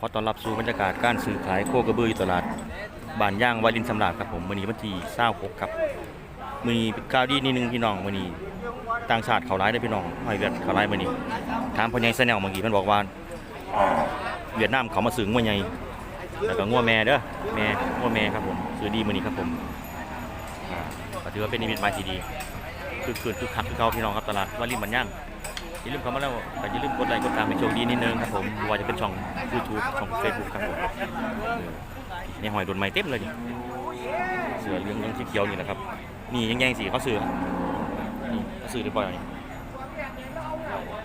ขอต้อนรับสู่บรรยากาศการซื้อขายโคกระบืออยู่ตลาดบ้านย่างวารินสำราบครับผมมื้อนี้วันที่26ครับมื้อนี้าวดีนิดนึงพี่น้องมื้อนี้ต่างชาติเขาร้ายได้พี่น้องหอยเวียดเขาร้ายมื้อนี้ถามพ่อใหญ่แซนแนลเมื่อกี้เพิ่นบอกว่าเวียดนามเขามาซื้องัวใหญ่แล้วก็งัวแม่เด้อแม่งัวแม่ครับผมซื้อดีมื้อนี้ครับผมถือว่าเป็นนิมิตหมายที่ดีคือคืนคือคักคือเก่าพี่น้องครับตลาดวารินบ้านย่าง อย่าลืมเข้ามาแล้วแต่อย่าลืมกดไลค์กดตามเป็นโชคดีนิดนึงครับผมไม่ว่าจะเป็นช่อง YouTube ช่อง Facebook ครับผมเออนี่หอยโดนไม้เต็มเลยนี่เสือเหลืองเหลืองที่เขียวนี่แหละครับนี่ยังแยงสีเขาเสือนี่เขาซื้อเรียบร้อยแล้วนี่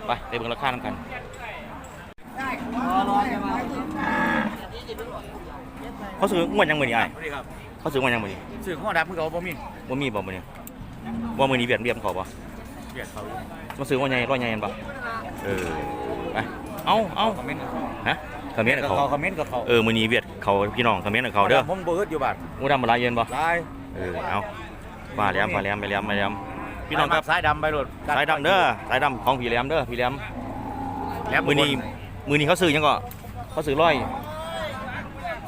ไปไปเบิ่งราคาน้ำกันเขาซื้องวดยังมือนี่ไอ้ายสวัสดีครับเขาซื้องวดยังมือนี่สื่อข้อดับเพื่อเขาบ่มีว่ามีบ่มือนี่ว่ามือนี้เบียดเบียดเขาบ่ เบียดเขามาซื้อว่าไงร้อยไงกันบ่เออไปเอาเอาคอมเมนต์กับฮะคอมเมนต์กับเขาเขาคอมเมนต์กับเขาเออมือนี้เวียดเขาพี่น้องคอมเมนต์กับเขาเด้อผมบ่อึดอยู่บาดงูดำมาลายเย็นบ่ลายเออเอามาแล้วมาแล้วมาแล้วมาแล้วพี่น้องครับสายดำไปโลดสายดำเด้อสายดำของพี่แหลมเด้อพี่แหลมแล้วมือนี้มือนี้เขาซื้อยังก็เขาซื้อร้อย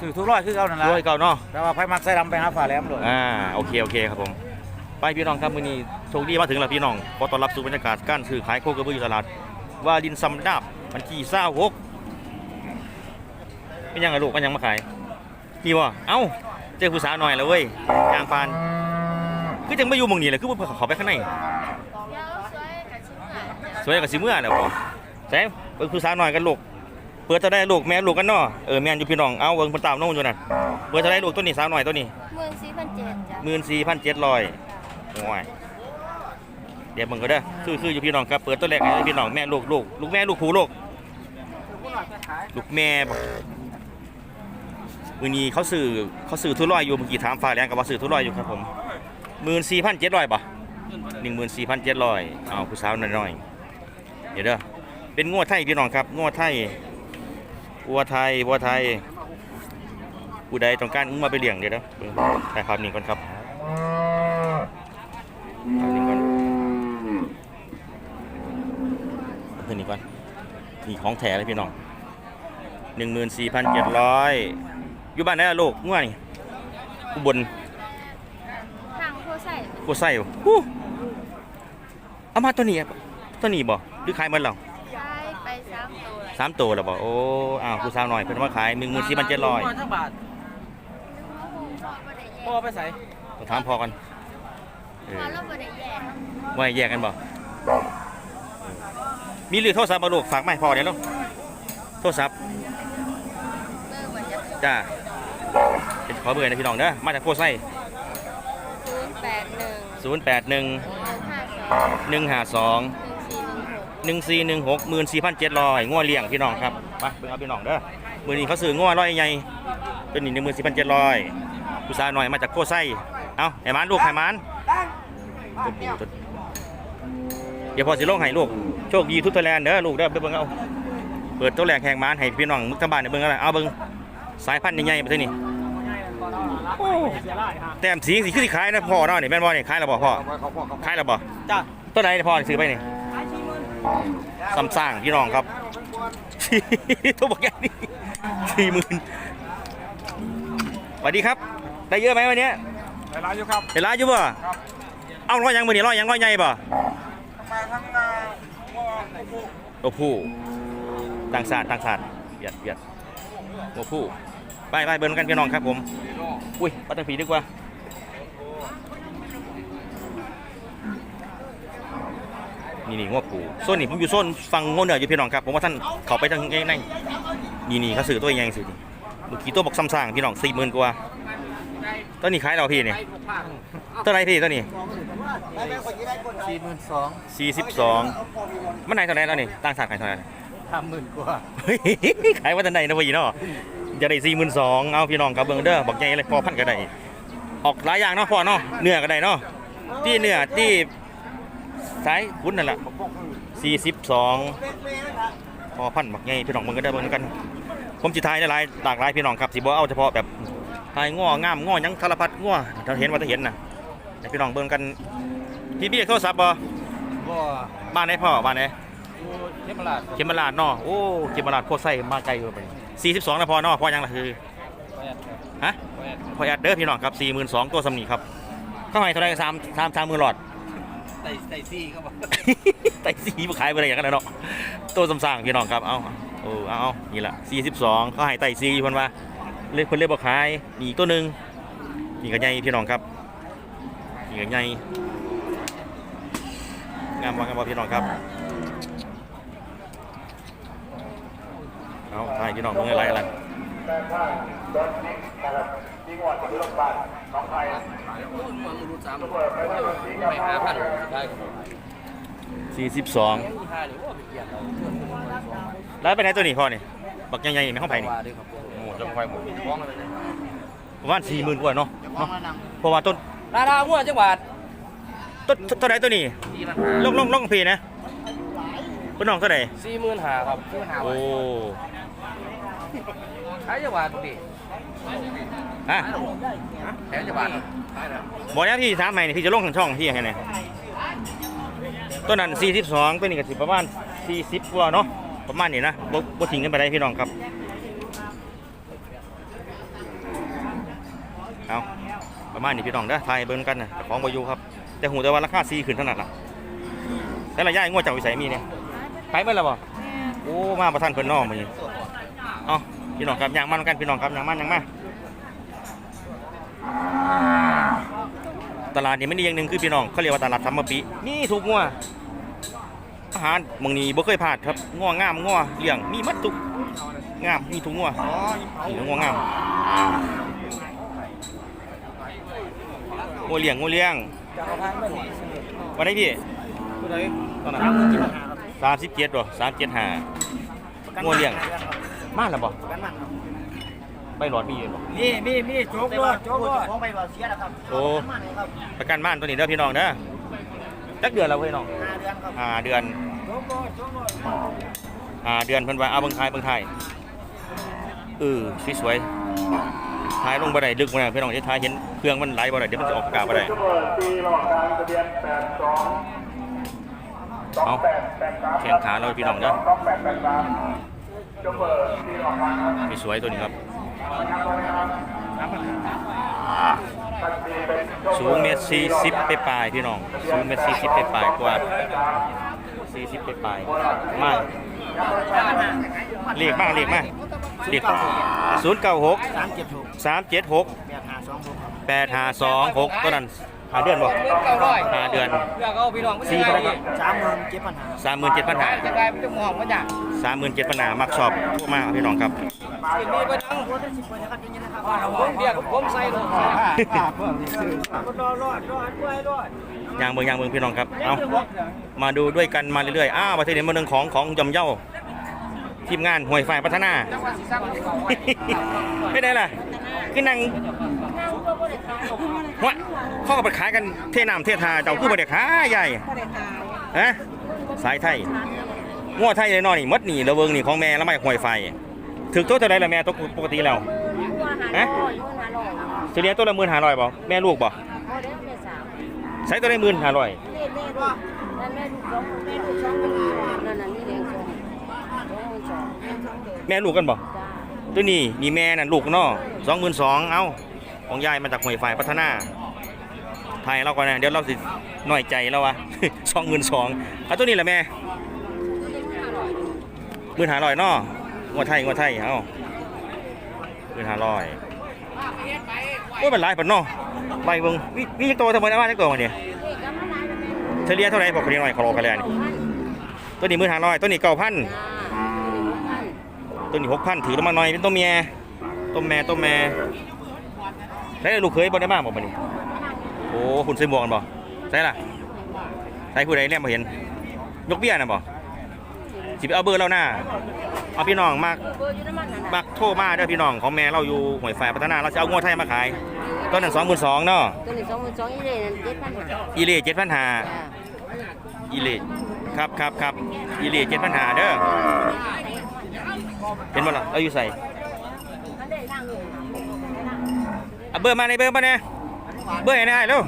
สื่อทุกร้อยคือเขานั่นแหละร้อยเก่าเนาะแต่ว่าไผมักสายดำไปหาฝาแหลมโลดอ่าโอเคโอเคครับผม ไปพี่น้องครับมือนี้โชคดีมาถึงแล้วพี่น้องขอต้อนรับสู่บรรยากาศการซื้อขายโคกระบืออยู่ตลาดวาลินซัมดาบวันที่26เป็นยังไงลูกมันยังมาขายพี่วะเอ้าเจอผู้สาวหน่อยแล้วเว้ยยางปานคือจังไม่อยู่หมองนี้เลยคือบ่เขาไปข้างในสวยกับสิเมื่อแล้วบ่ใช่เบิ่งผู้สาวหน่อยกันลูกเปิดจะได้ลูกแม่ลูกกันเนาะเออแม่นอยู่พี่น้องเอาเบิ่งเพิ่นตามน้องอยู่นั่นเปิดจะได้ลูกตัวนี้สาวหน่อยตัวนี้เมืองสี่พันเจ็ดจ้ะหมื่นสี่พันเจ็ดร้อยโอ้ย เดี๋ยวมึงก็เด้คือคืออยู่พี่น้องครับเปิดตัวแรกให้พี่น้องแม่ลูกลูกลูกแม่ลูกผูลูกลูกแม่บ่มื้อนี้เขาซื้อเขาซื้อทุร้อยอยู่เมื่อกี้ถามฟ้าแรงกับว่าซื้อทุร้อยอยู่ครับผมหมื่นสี่พันเจ็ดร้อยป่ะหนึ่งหมื่นสี่พันเจ็ดร้อยเอาผู้สาวน้อยๆเดี๋ยวเด้อเป็นงวดไทยพี่น้องครับงวดไทยวัวไทยวัวไทยผู้ใดต้องการอุ้มมาไปเลี้ยงเดี๋ยวเด้อเบิ่งถ่ายภาพนี้ก่อนครับเอาหนึ่ก่อน เอาขึ้นนี่ก่อนนี่ของแท้เลยพี่น้องหนึ่งหมื่นสี่พันเจ็ดร้อยอยู่บ้านไหนล่ะลูกง่วนี่อุบลทางโพใส่กูใส่บ่ฮู้เอามาตัวนี้อะตัวนี้บ่หรือขายหมันแล้วย้ายไปสามตัวเลยสามตัวแล้วบ่โอ้อ้าวกูสาวหน่อยเพิ่นว่าขายหนึ่งหมื่นสี่พันเจ็ดร้อยทั้งบาทพอบ่ได้แยกพ่อไปใส่ต้องถามพอกันเอพออเราบ่ได้แยกว่าให้แยกกันบ่ มีหรือโทรศัพท์มาลูกฝากมาให้พ่อเดี๋ยวลูกโทรศัพท์เบอร์ว่าจะจ้าเป็นขอเบอร์นะพี่น้องเด้อมาจากโพไซศูนย์แปดหนึ่งศูนย์แปดหนึ่งหนึ่งห้าสองหนึ่งห้าสองหนึ่งสี่หนึ่งหกหนึ่งสี่หนึ่งหกหมื่นสี่พันเจ็ดร้อยง้อเลี้ยงพี่น้องครับมาเบิ่งเอาพี่น้องเด้อมือนี้เขาซื้อง้อร้อยใหญ่เป็นหนึ่งหมื่นสี่พันเจ็ดร้อยผู้สาวหน่อยมาจากโพไซเอาไห้มันลูกไห้มันตัวผู้ตัว เดี๋ยวพอสิลงให้ลูก โชคดีทุกทแลนด์เด้อลูกเด้อไปเบิ่งเอา เปิดตัวแรกแข่งมันให้พี่น้องมุกทางบ้านเนี่ยเบิ่งเอาล่ะเอาเบิ่งสายพันธุ์ใหญ่ๆไปที่นี่โอ้แต้มสีสีคือสิขายนะพ่อเนาะนี่แม่นบ่นี่ขายแล้วบ่พ่อขายแล้วบ่จ้าตัวไหนพ่อซื้อไปนี่ซ้ำสร้างพี่น้องครับตัวบักใหญ่นี่สี่หมื่นสวัสดีครับ ได้เยอะไหมวันเนี้ยไปร้านอยู่ครับได้ร้ายอยู่บ่เอาร้อยยังมือนี่ร้อยยังร้อยใหญ่บ่ มาทั้งนาพ่อผู้ ตัวผู้ต่างศาสตร์ต่างศาสตร์เบียดเบียดตัวผู้ไปไปเบิ่งกันพี่น้องครับผม อุ้ยปัตตผีดีกว่านี่นี่งวผูโซนนี่ผมอยู่โซนฟังงวเหนืออยู่พี่น้องครับผมว่าท่านเขาไปทางไงในนี่นี่เขาซื้อตัวใหญ่สุดนี่ลูกขี้ตัวบอกซ้ำสางพี่น้องสี่หมื่นกว่าตัวนี้ขายเราพี่เนี่ยตัวไหนพี่ตัวนี้ สี่หมื่นสองสี่สิบสองมันไหนเท่าไหร่แล้วนี่ต่างศาสตร์ขายเท่าไหร่ทำหมื่นกว่าเฮ้ยขายว่าทันใดนะพี่เนาะจะได้สี่หมื่นสองเอาพี่น้องครับเบิ่งเด้อบอกใหญ่เลยพอพันก็ได้ออกหลายอย่างเนาะพ่อเนาะเนื้อก็ได้เนาะที่เนื้อที่สายคุ้นนั่นแหละสี่สิบสองพอพันบักใหญ่พี่น้องเบิ่งก็ได้เบิ่งกัน ผมจิทายหลายหลากหลายพี่น้องครับสิบ่เอาเฉพาะแบบทายง้องามง้อหยังสารพัดง้อถ้าเห็นว่าถ้าเห็นน่ะ ให้พี่น้องเบิ่งกันพี่พี่โทรศัพท์บ่บ่บ้านไหนพ่อบ้านไหนอยู่เทพราชเขมราชเนาะโอ้เขมราชโคตรไส้มาไกลเลยไปสี่สิบสองนะพอเนาะพอยังล่ะคือแปดครับฮะแปดพอแอดเด้อพี่น้องครับสี่หมื่นสองตัวสำนีครับเข้าให้เท่าไหรสามสามสามหมื่นหลอดไต่ไต่ซี่เข้ามาไต่สีมาขายไปเลยอย่างนั้นแหละเนาะตัวสำสร้างพี่น้องครับเอาโอ้เอาเอานี่แหละสี่สิบสองเขาให้ไต่สีเพิ่นว่าเล่เพิ่นเล่บอกขายนี่อีกตัวหนึ่งนี่ก็ใหญ่พี่น้องครับ นี่ก็ใหญ่งามว่างามว่าพี่น้องครับเอาถ่ายพี่น้องมึงอะไรอะไรไปหาพันได้สี่สิบสองห้าหรือว่าไปเกียร์เราเพื่อนเป็นคนสองแล้วไปไหนตัวนี้พ่อนี่บักใหญ่ๆในห้องไผ่นี่ว่าด้วยครับโอ้จะไฟหมดฟ้องอะไรเลยประมาณสี่หมื่นกว่าเนาะเนาะเพราะว่าต้น ราคาหัวจังหวัดต้นเท่าไหรตัวนี้สี่พันลงลงลงพีนะเป็นน้องเท่าไหร่สี่หมื่นห้าครับสี่หมื่นห้าโอ้ขายจังหวัดดิฮะแถมจังหวัดขายแล้วบอกแล้วพี่ถามใหม่นี่พี่จะลงทางช่องพี่ยังไงต้นนั้น42ตัวนี้ก็สิประมาณ40กว่าเนาะประมาณนี้นะบ่บ่ทิ้งกันไปได้พี่น้องครับเอา ประมาณนี้พี่น้องเด้อทายเบิ่งกันนะของบ่อยู่ครับ แต่หูแต่ว่าราคา4ขึ้นเท่านั้นล่ะแต่ละย่ายงวดเจ้าวิสัยมีเนี่ยขายไปแล้วบ่โอ้มาบ่ทันเพิ่นน้อมื้อนี้เอ้าพี่น้องครับย่างมันกันพี่น้องครับย่างมันย่างมาตลาดนี่ไม่ดีอย่างหนึ่งคือพี่น้องเขาเรียกว่าตลาดธรรมปินี่ถูกงัวอาหารบางนี้บ่เคยพลาดครับงัวงามงัวเลี้ยงมีมัดทุกงามมีทุกงัวนี่งัวงาม งัวเลี้ยงงัวเลี้ยงจะเอาพันไม่หมดวันไหนพี่ผู้ใดตอนนั้นสามหมื่นกี่พันห้าครับสามสิบเจ็ดบ่สามเจ็ดห้างัวเลี้ยงมาแล้วบ่ประกันมันครับไปหลอดมีอยู่บ่นี่มีมีโจ๊กด้วยโจ๊กด้วยของไปบ่เสียนะครับโอ้มันครับประกันบ้านตัวนี้เด้อพี่น้องเด้อจักเดือนแล้วพี่น้องห้าเดือนครับห้าเดือนโจ๊กด้วยโจ๊กด้วยอ่าเดือนเพิ่นว่าเอาเบิ่งไทยเบิ่งไทย เออสวยๆถ่ายลงบ่ไดดึกบ่ได้พี่น้องจะถ่ายเห็นเครื่องมันไหลบ่ไดเดี๋ยวมันจะออกอากาศบ่ไดเอาแข้งขาเราพี่น้องเด้อมีสวยตัวนี้ครับ สูงเมตรสี่สิบไปปลายพี่น้อง สูงเมตรสี่สิบไปปลายกว่าสี่สิบไปปลายมากเลขบ้างเลขมา กเลขศูนย์เก้าหกสามเจ็ดหกสามเจ็ดหกแปดห้าสองหกครับแปดห้าสองหกตัวนั้นหาเดือนบ่เก้าร้อยหาเดือนเลือกเอาพี่น้องสี่เท่าไหร่ครับสามหมื่นเจ็ดพันห้าสามหมื่นเจ็ดพันหาจะกลายเป็นเจ้าของมาจากสามหมื่นเจ็ดพันหามักชอบพวกมากพี่น้องครับสิ่งนี้ไปทั้งผมเดียวผมใส่ลงรอรอดรอดด้วยรอดยางเมืองยางเมืองพี่น้องครับ เอามาดูด้วยกันมาเรื่อยๆ อ้าวประเทศนี้มาเรื่องของของยำเย้า ทีมงานห่วยฝ่ายพัฒนาจังหวัดสีสร้างของเขาไม่ได้ล่ะคือนั่งวะเขาก็ไปขายกันเทน้ำเททาเจ้าคือบ่ได้ขายใหญ่ฮะสายไทยงัวไทยเลยเนอนนี่มดนี่ระเวิงนี่ของแม่แล้วไม่ห่วยไฟถึกตัวเท่าไรล่ะแม่ตัวปกติแล้วฮะเฉลี่ยตัวละหมื่นห้าร้อยบ่แม่ลูกบ่ใช้ตัวละหมื่นห้าร้อยแม่ลูกกัน บ่ตัวนี้นี่แม่นั่นลูกเนาะสองหมื่นสองเอ้าของยายมาจากห่วยไฟพัฒนาไทยเราก่อนนะเดี๋ยวเราสิหน่อยใจแล้ววะสองหมื่นสองเอาตัวนี้แหละแม่หมื่นหาร้อยเนาะงวดไทยงวดไทยเอ้าหมื่นหาร้อยโอ้ยมันหลายปันเนาะไปเบิ่งวิวิจักตัวทำไมได้บ้านจักตัวมาเนี่ยเฉลี่ยเท่าไหร่บอกคนนี้หน่อยขอรอกันเลยอันนี้ตัวนี้หมื่นหาร้อยตัวนี้เก้าพัน ตัวนี้หกพันถือลงมาหน่อยเป็นตัวเมียตัวแม่ตัวแม่ได้ลูกเคยบ่ได้บ้างบ่บัดนี้โอ้คุณใส่หมวกกันบ่ใส่ล่ะใส่ผู้ใดแนมบ่เห็น ยกเบี้ยน่ะบ่สิไปเอาเบอร์เราหน้าเอาพี่น้องมากมักโทรมาเด้อพี่น้องของแม่เราอยู่ห้วยฝ่ายพัฒนาเราจะเอางวดไทยมาขายต้นนั้น22,000เนาะตัวนี้สองหมื่นสองอีเลยนั่นเจ็ดพันห้าอีเล่7,500อีเล่ครับครับครับอีเล่7,500เด้อ เห็นบ่ล่ะเราอยู่ใส่เอาเบอร์มาในเบอร์มาเนี่ยเบอร์ไหนได้เร็ว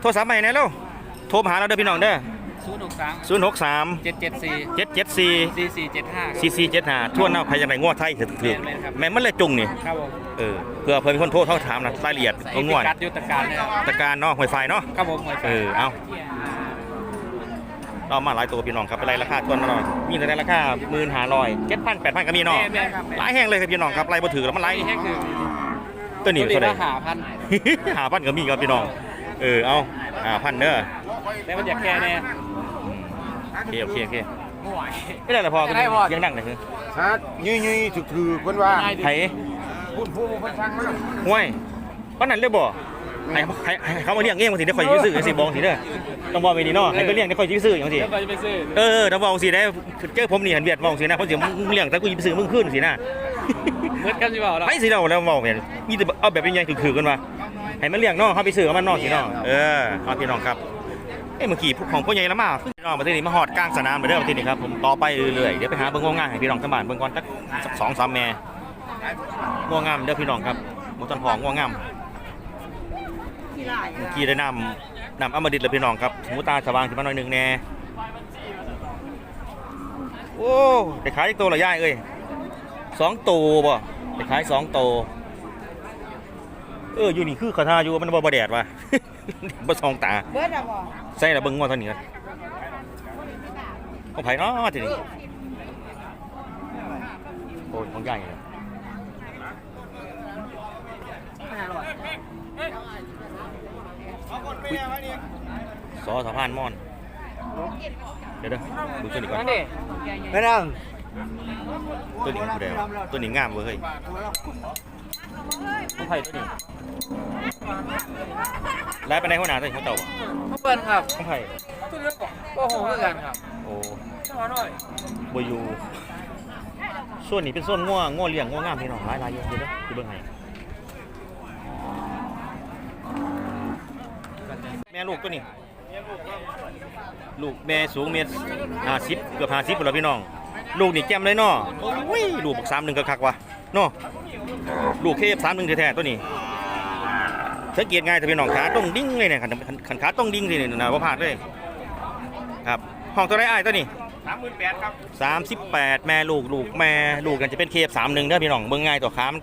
โทรศัพท์มาไหนเร็วโทรมาหาเราเด้อพี่น้องเด้อศูนย์หกสามศูนย์หกสามเจ็ดเจ็ดสี่เจ็ดเจ็ดสี่สี่สี่เจ็ดห้าซีซีเจ็ดห้าทวนเอาใครจะไหนง้อไทยถือถือแม่นมันเลยจุงนี่ครับผมเออเพื่อเพื่อนมีคนโทษเขาถามนะรายละเอียดเอาง่วยกัดยุทธการเนี่ยตะการเนาะหวยไฟเนาะครับผมเออเอา เรามาหลายตัวพี่น้องครับเป็นไรราคาทวนมาหน่อยมีแต่ราคาหมื่นห้าร้อยเจ็ดพันแปดพันก็มีเนาะแม่ครับหลายแห่งเลยครับพี่น้องครับไล่บ่ถือแล้วมันไล่นี่แค่คือตัวนี้ตัวเท่าไหร่ละหาพัน หาพันก็มีครับพี่น้องเออเอาหาพันเด้อแต่มันอยากแค่เนี่ยโอเคโอเคโอเคไม่ไหวไม่ได้ละพอไม่ได้พอ ยังนั่งเลยคือฮะยุยยุยถือถือเพิ่นว่าไผพูดผู้เพิ่นสั่งมาห้วยป้านนั้นเลยบ่ ให้ให้ให้เขามาเลี้ยงเองบางทีได้คอยซื้อสิบอกสิเด้อต้องบอกไปนี่เนาะให้ไปเลี้ยงได้คอยซื้ออย่างสิ แล้วก็จะไปซื้อเออถ้าบอกสิได้เจอผมนี่หันเวียดบอกสินะเพราะสิมึงเลี้ยงแต่กูยิบซื้อมึงขึ้นสินะเหมือนกันใช่เปล่าเราไปสิเราแล้วบอกเนี่ยมีแต่เอาแบบเป็นยังคือๆกันมาให้มันเลี้ยงเนาะเขาไปซื้อกับมันเนาะสิเนาะเออเอาพี่น้องครับเอ้ยเมื่อกี้ของพ่อใหญ่ละมาพี่น้องมาที่นี่มาหอดกลางสนามไปเด้อมาที่นี่ครับผมต่อไปเรื่อยๆเดี๋ยวไปหาเบิ่งง่วงง่ายให้พี่น้องทั้งบ้านเบิ่งก่อนสักสักสองสามแม่ง่วงงามเด้อพี่น้องครับหมูตันพองง่วงงาม เมื่อกี้ได้นำนำอมฤตเลยพี่น้องครับหมูตาสว่างขึ้นมาหน่อยหนึ่งแน่โอ้ได้ขายอีกตัวละย่ายเอ้ยสองตัวบ่ได้ขายสองตัวเอออยู่นี่คือขอทาอยู่มันบ่บ่แดดว่ะบ่สองตาเบิดอะบ่ใส่ละเบิ่งงอเท่านี้กันของไผเนาะทีนี้โอ้ยของใหญ่เลย สอสะพานมอน เดี๋ยวเด้อดูตัวนี้ก่อนนั่นดิไม่นั่งตัวนี้กูได้วะตัวนี้งามเว้ยเฮ้ยของไผตัวนี้ไล่ไปในหัวหน้าตัวนี้เขาเจ้าบ่เขาเปิ้ลครับของไผตัวเลือกบอกโอ้โหเหมือนกันครับ โอ้สมอหน่อยบอยู่ส่วนนี้เป็นส่วนง่วงง่วเลี้ยงง่วงามพี่น้องหลายหลายอยู่เดี๋ยวเด้อคือเบิ่งให้แม่ลูกตัวนี้ ลูกแม่สูงเมตรห้าสิบเกือบห้าสิบแล้วพี่น้อง ลูกนี่แจ่มเลยเนาะโอ้ยลูกบักสามหนึ่งคักๆว่ะเนาะลูกเคฟสามหนึ่งแท้ๆตัวนี้สังเกตง่ายแต่พี่น้องขาต้องดิ้งเลยเนี่ยขันขันขันขาต้องดิ้งสิเนี่ยนะว่าพลาดเลยครับห้องตัวไรอ้ายตัวนี้สามหมื่นแปดครับสามสิบแปดแม่ลูกลูกแม่ลูกกันจะเป็นเคฟสามหนึ่งเด้อพี่น้องเบิ่งง่ายตัวค้าม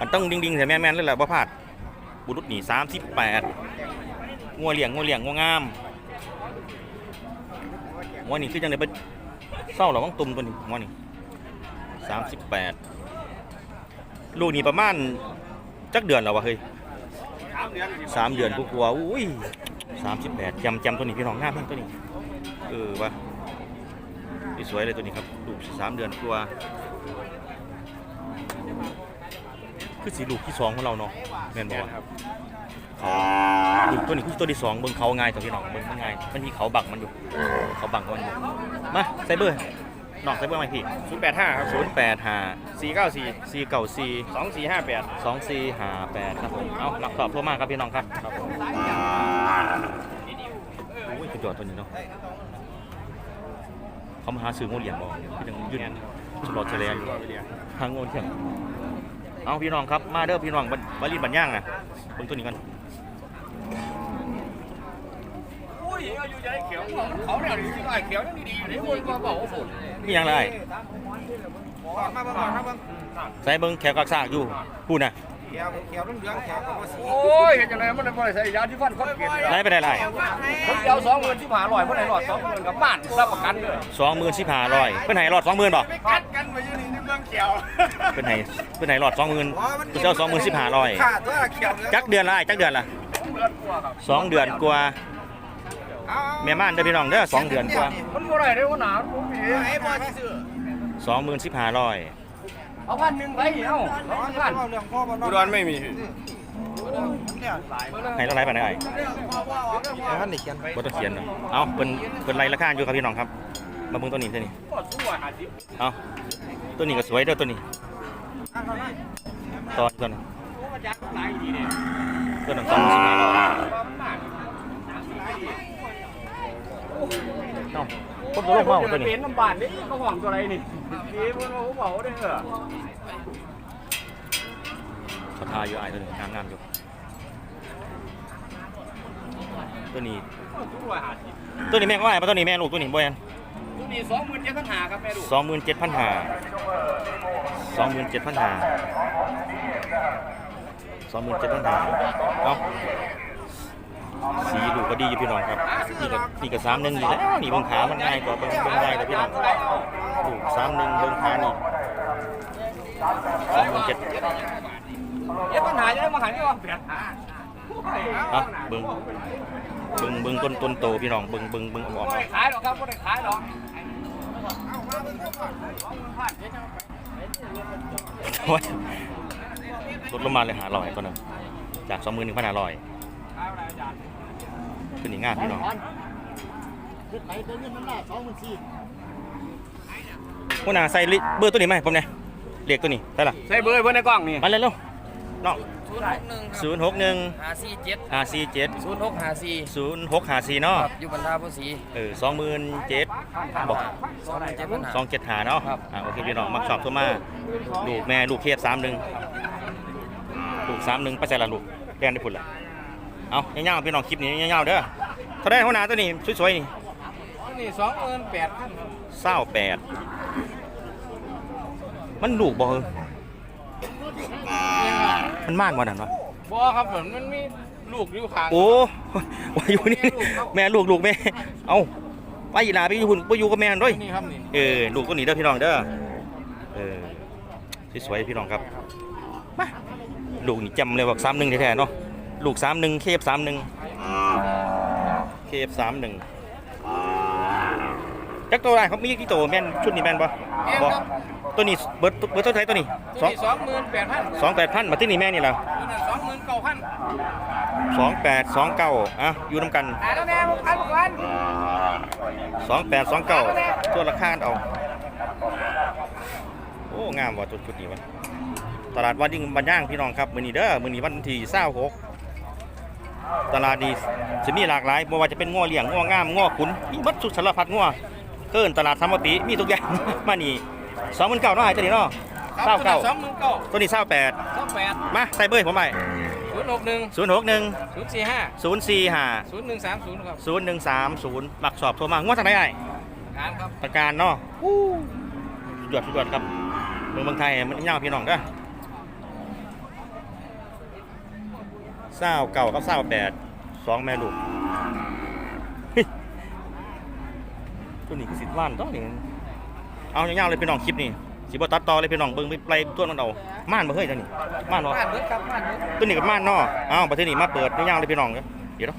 มันต้องดิ้งดิ้งแต่แม่แม่นเลยแหละบ่พลาดบุรุษนี่สามสิบแปด งัวเลี้ยงงัวเลี้ยงงัวงามงัวนี่คือจังได๋เบิดเศร้าหรอวังตุ่มตัวนี้งัวนี่สามสิบแปดลูกนี่ประมาณจักเดือนแล้ววะเฮ้ยสามเดือนสามเดือนกลัวๆอุ้ยสามสิบแปดจำจำตัวนี้พี่น้องงามม่งตัวนี้เออวะดีสวยเลยตัวนี้ครับลูกสามเดือนกลัวคือสีลูกที่สองของเราเนาะแม่นบอกว่าลูก ตัวนี้คือตัวที่สองเบิ่งเขาง่ายตัวพี่น้องเบิ่งมันง่ายมันมีเขาบังมันอยู่เขาบังมันอยู่มาใส่เบอร์น้องใส่เบอร์ไหมพี่ศูนย์แปดห้าครับศูนย์แปดห้าสี่เก้าสี่สี่เก้าสี่สองสี่ห้าแปดสองสี่ห้าแปดครับผมเอาหลักสอบทั่วมากครับพี่น้องครับครับผมโอ้ยคือจอดตัวนี้เนาะเขามาหาซื้องูเหลี่ยมบอกพี่ยังยืนชลอดเฉลยอยู่ทางโอนเขียงเอาพี่น้องครับมาเด้อพี่น้องบันบาลีบันย่างอะเบิ่งตัวนี้ก่อน อุ้ยอยู่ใจ เขียวเขาเนี่ยอยู่ใจเขียวยังดีๆอยู่เลยมาบอกว่าฝนมีหยังไรมาบ้างมาบ้างใส่เบิ่งแขวกากซากอยู่พูดนะเขียวเขียวเหลืองเขียวโอ้ยเห็นจังไงมันไม่ได้ใส่ยาที่ฟันคนเกลียดไล่ไปได้ไรผมเอาสองหมื่นที่ผ่าลอยเพราะไหนหลอดสองหมื่นกับบ้านรับประกันเลยสองหมื่นสิบห้าร้อยเป็นไหนรอดสองหมื่นบ่ไปกัดกันมาอยู่นี่ในเมืองเขียวเป็นไหนเป็นไหนรอดสองหมื่นกูจะเอาสองหมื่นสิบห้าร้อยจักเดือนละไอ้จักเดือนละสองเดือนกว่า แม่ม่านเด้อพี่น้องเด้อสองเดือนกว่ามันบ่ได้เด้อว่าหนาผมมีไอ้บอลที่ซื้อสองหมื่นสิบห้าร้อยเอาพันหนึ่งไปเอ้าเอาพันอุดรไม่มีให้เท่าไหรไปไหนไอ้ท่านนี่เขียนไปบ่ต้องเขียนเนาะเอาเป็นเป็นไรราคาอยู่ครับพี่น้องครับ มาเบิ่งตัวนี้ตัวนี้ก็สู้อะสิเอาตัวนี้ก็สวยเด้อตัวนี้ตอนตัวนั้นมาจากไหนดีเนี่ยตัวนั้นสองหมื่นสิบห้าร้อย เอ้าคนตัวลงเมาตัวนี้เป็นน้ำบานนี่เขาห่วงตัวไรนี่ดีมันเขาเบาได้เหรอเขาทาอยู่ไอ้ตัวนี้งามงามอยู่ตัวนี้ตัวนี้แม่ก็ว่าปะตัวนี้แม่ลูกตัวนี้บ่ยันตัวนี้สองหมื่นเจ็ดพันหาครับแม่ดูกสองหมื่นเจ็ดพันหาสองหมื่นเจ็ดพันหาสองหมื่นเจ็ดพันหาเอา กก็ดีอยู่พี่น้องครับนี่ก็นี่ก็สามหนึ่งอยู่แล้วนี่เบิ่งขามันง่ายกว่าเบิ่งเบิ่งง่ายกว่าพี่น้องลูกสามหนึ่งเบิ่งขานี่สองหมื่นเจ็ดเจ็ดพันห้าจะได้มาหันนี่วะแปดห้าอะเบิ่งเบิ่งเบิ่งต้นต้นโตพี่น้องเบิ่งเบิ่งเบิ่งเอาออกไม่มาได้ขายหรอกครับไม่ได้ขายหรอกโอ้ยลดลงมาเลยหาลอยตัวนึงจากสองหมื่นหนึ่งพันห้าร้อย ขึ้นอีกงานพี่น้องขึ้นไปเดินเงินน้ำหน้าสองหมื่นสี่หัวหน้าใส่ลิเบอร์ตัวนี้ไหมาให้ผมเนี่ยเรียกตัวนี้ได้ละใส่เบอร์เบอร์ในกล้องนี่มาเร็วๆน้องศูนย์หกหนึ่งศูนย์หกหนึ่งหาสี่เจ็ดอาซีเจ็ดศูนย์หกหาสี่ศูนย์หกหาสี่เนาะครับอยู่บรรดาผู้สีเออสองหมื่นเจ็ดบอกสองหมื่นเจ็ดพันหาสองเจ็ดหาเนาะครับอ่าโอเคพี่น้องมักสอบโทรมาลูกแม่ลูกเทียบสามหนึ่งลูกสามหนึ่งไปใส่ละลูกแกนได้ผุดละ เอาเงี้ยาวๆพี่น้องคลิปนี้เงี้ยาวๆเด้อเขาได้หัวหน้าตัวนี้สวยๆนี่นี่สองหมื่นแปดพันเศร้าแปดมันลูกบ่เออมันมากกว่านั้นวะบ่ครับผมมันมีลูกอยู่ข้างโอ้ว่าอยู่นี่แม่ลูกลูกแม่เอาไปอีหลาไปอยู่หุ่นไปอยู่กับแม่นด้วยนี่ครับนี่เออลูกตัวนี้เด้อพี่น้องเด้อเออสวยๆพี่น้องครับมาลูกนี่จำเลยว่าสามหนึ่งแท้ๆเนาะ ลูกสามหนึ่งเคฟสามหนึ่งเคฟสามหนึ่งจักตัวอะไรเขามีกี่ตัวแม่นชุดนี้แม่นปะบ่ตัวนี้เบิร์ดเบิร์ดเท่าไหร่ตัวนี้สองนี่สองหมื่นแปดพันสองแปดพันมาที่นี่แม่นี่ล่ะตัวนั้นสองหมื่นเก้าพันสองแปดสองเก้าอะอยู่น้ำกันขายแล้วแม่ผมขายทุกวันสองแปดสองเก้าตัวราคาเอาโอ้งามว่ะจุดจุดนี้วะตลาดวัดยิ่งบันย่างพี่น้องครับมื้อนี้เด้อมื้อนี้วันที่26 ตลาดนี้จะมีหลากหลายบ่ว่าจะเป็นง้อเลี้ยงง้องามง้อขุนมีบัดสุดสารพัดง้อเกินตลาดธรรมปีมีทุกอย่าง มานี่29,000เนาะไอ้ตัวนี้เนาะสองห29มื่นเก้าตัวนี้28สองแปดมาใส่เบอร์ให้ผมไปศูนย์หกหนึ่ง061ศูนย์สี่ห้า045ศูนย์หนึ่งสามศูนย์ครับ0130หลักสอบโทรมาง้อทางไหนไอ้การครับประการเนาะสุดยอดสุดยอดครับเมืองเมืองไทยมันยาวพี่น้องเด้อ เศร้าเก่ากับเศร้าแปดสองแม่ลูกเฮ้ยตัวนี้คือสิบล้านต้องนี่เอายาวๆเลยพี่น้องคลิปนี้สิบ่ตัดต่อเลยพี่น้องเบิ่งไปไปตัวมันเอาม่านบ่เฮ้ยเจ้านี่ม่านบ่บ้านเบิดครับบ้านเบิดตัวนี้กับม่านเนาะอ้าวประเทศนี้มาเปิดยาวๆเลยพี่น้องเด้อเดี๋ยวเนาะ